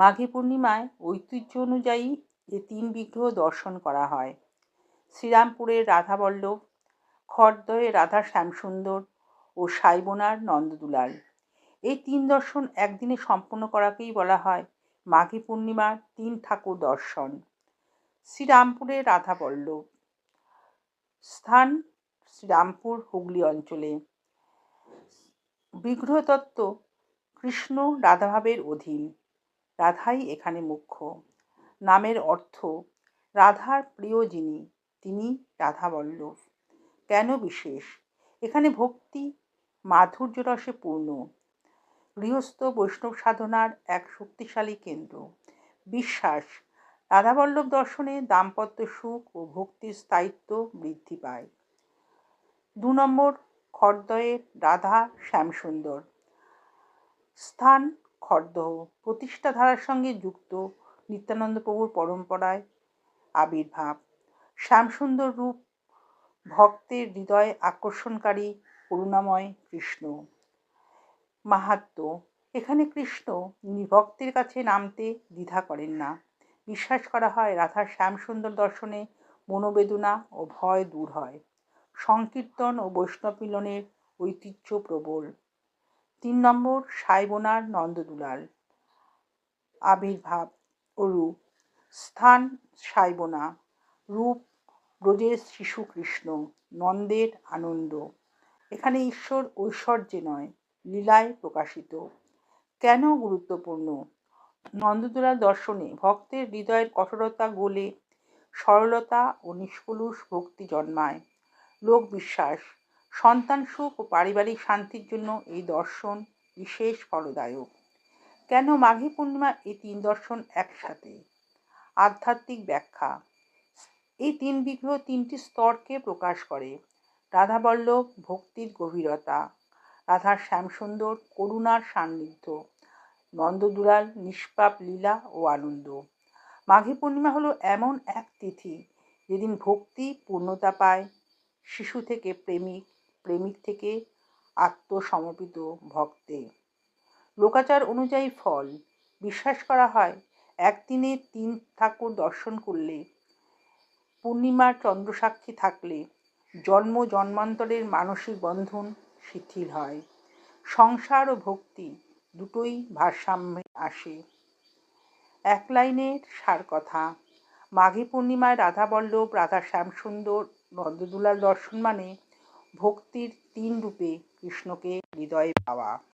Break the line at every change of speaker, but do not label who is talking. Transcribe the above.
মাঘী পূর্ণিমায় ঐতিহ্য অনুযায়ী যে তিন বিগ্রহ দর্শন করা হয়। শ্রীরামপুরের রাধাবল্লভ খড়দহে রাধা শ্যামসুন্দর ও সাইবোনার নন্দদুলাল। এই তিন দর্শন একদিনে সম্পন্ন করাকেই বলা হয় মাঘী পূর্ণিমার তিন ঠাকুর দর্শন। শ্রীরামপুরের রাধাবল্লভ। স্থান শ্রীরামপুর, হুগলি অঞ্চলে। বিগ্রহতত্ত্ব কৃষ্ণ রাধাভাবের অধীন। রাধাই এখানে মুখ্য। নামের অর্থ, রাধার প্রিয় যিনি, তিনি রাধা রাধাবল্লভ কেন বিশেষ? এখানে ভক্তি মাধুর্য রসে পূর্ণ। গৃহস্থ বৈষ্ণব সাধনার এক শক্তিশালী কেন্দ্র। বিশ্বাস রাধাবল্লভ দর্শনে দাম্পত্য সুখ ও ভক্তির স্থায়িত্ব বৃদ্ধি পায়। দু নম্বর খড়দয়ের রাধা শ্যামসুন্দর। স্থান খড়দহ প্রতিষ্ঠা ধারার সঙ্গে যুক্ত নিত্যানন্দ প্রভুর পরম্পরায় আবির্ভাব। শ্যামসুন্দর রূপ, ভক্তের হৃদয় আকর্ষণকারী করুণাময় কৃষ্ণ। মাহাত্ম, এখানে কৃষ্ণ ভক্তের কাছে নামতে দ্বিধা করেন না। বিশ্বাস করা হয় রাধার শ্যামসুন্দর দর্শনে মনোবেদনা ও ভয় দূর হয়। সংকীর্তন ও বৈষ্ণব মিলনের ঐতিহ্য প্রবল। তিন নম্বর, সাইবোনার নন্দদুলাল। আবির্ভাব রূপ স্থান সাইবোনা। রূপ ব্রজের শিশু কৃষ্ণ। নন্দের আনন্দ। এখানে ঈশ্বর ঐশ্বর্যে নয়, লীলায় প্রকাশিত। কেন গুরুত্বপূর্ণ? নন্দদুলার দর্শনে ভক্তের হৃদয়ের কঠোরতা গোলে সরলতা ও নিষ্কলুষ ভক্তি জন্মায়। লোক বিশ্বাস সন্তান সুখ ও পারিবারিক শান্তির জন্য এই দর্শন বিশেষ ফলদায়ক। কেন মাঘী পূর্ণিমা এই তিন দর্শন একসাথে? আধ্যাত্মিক ব্যাখ্যা। এই তিন বিগ্রহ তিনটি স্তরকে প্রকাশ করে। রাধাবল্লভ ভক্তির গভীরতা, রাধার শ্যামসুন্দর করুণার সান্নিধ্য, নন্দদুলাল নিষ্পাপ লীলা ও আনন্দ। মাঘী পূর্ণিমা হলো এমন এক তিথি যেদিন ভক্তি পূর্ণতা পায়, শিশু থেকে প্রেমিক প্রেমিক থেকে আত্মসমর্পিত ভক্তে। লোকাচার অনুযায়ী ফল। বিশ্বাস করা হয়, একদিনে তিন ঠাকুর দর্শন করলে, পূর্ণিমার চন্দ্রসাক্ষী থাকলে জন্ম জন্মান্তরের মানসিক বন্ধন শিথিল হয়। সংসার ও ভক্তি দুটোই ভারসাম্যে আসে। এক লাইনের সার কথা মাঘী পূর্ণিমায় রাধাবল্লভ রাধা শ্যামসুন্দর নন্দদুলার দর্শন মানে ভক্তির তিন রূপে কৃষ্ণকে হৃদয়ে পাওয়া।